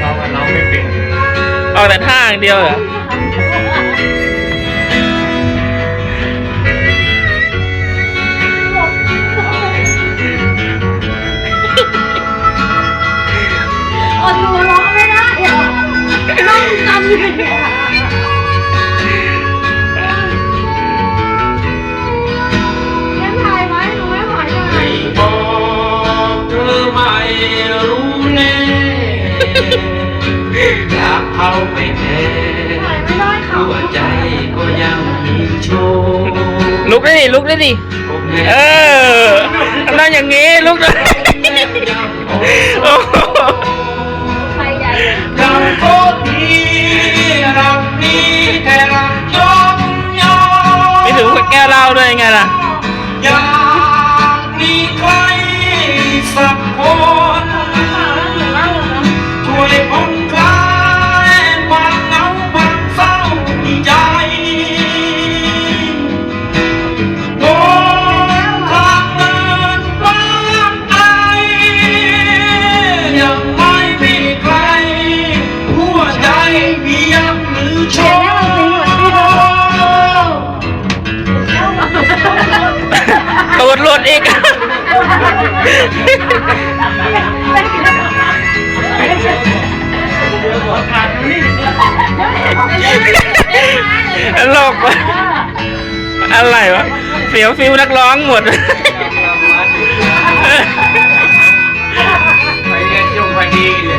เราอะเราไม่เป็นเอาแต่ท่าอย่างเดียวเหรออดหนูร้องไม่ได้อะต้องจำอยู่ อยากเอาไปแทนถ่ายไม่ได้ค่ะหัวใจก็ยังมีโชคลุกได้ดิลุกได้ดิคงแน่เออทำได้อย่างงี้ลุกได้โอ้โหใครใหญ่เลยเราโคตรดีรักนี้แต่รักยกยอไม่ถึงแก้วเหล้าด้วยไงล่ะ ตูดหลุดอีกตลกวะอะไรวะ เสียวฟิวนักร้องหมด ไปเรียนยงพอดีเลย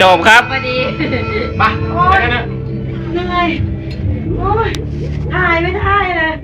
จบครับ พอดี มาโอ๊ย เหนื่อยโอ้ยถ่ายไม่ได้เลย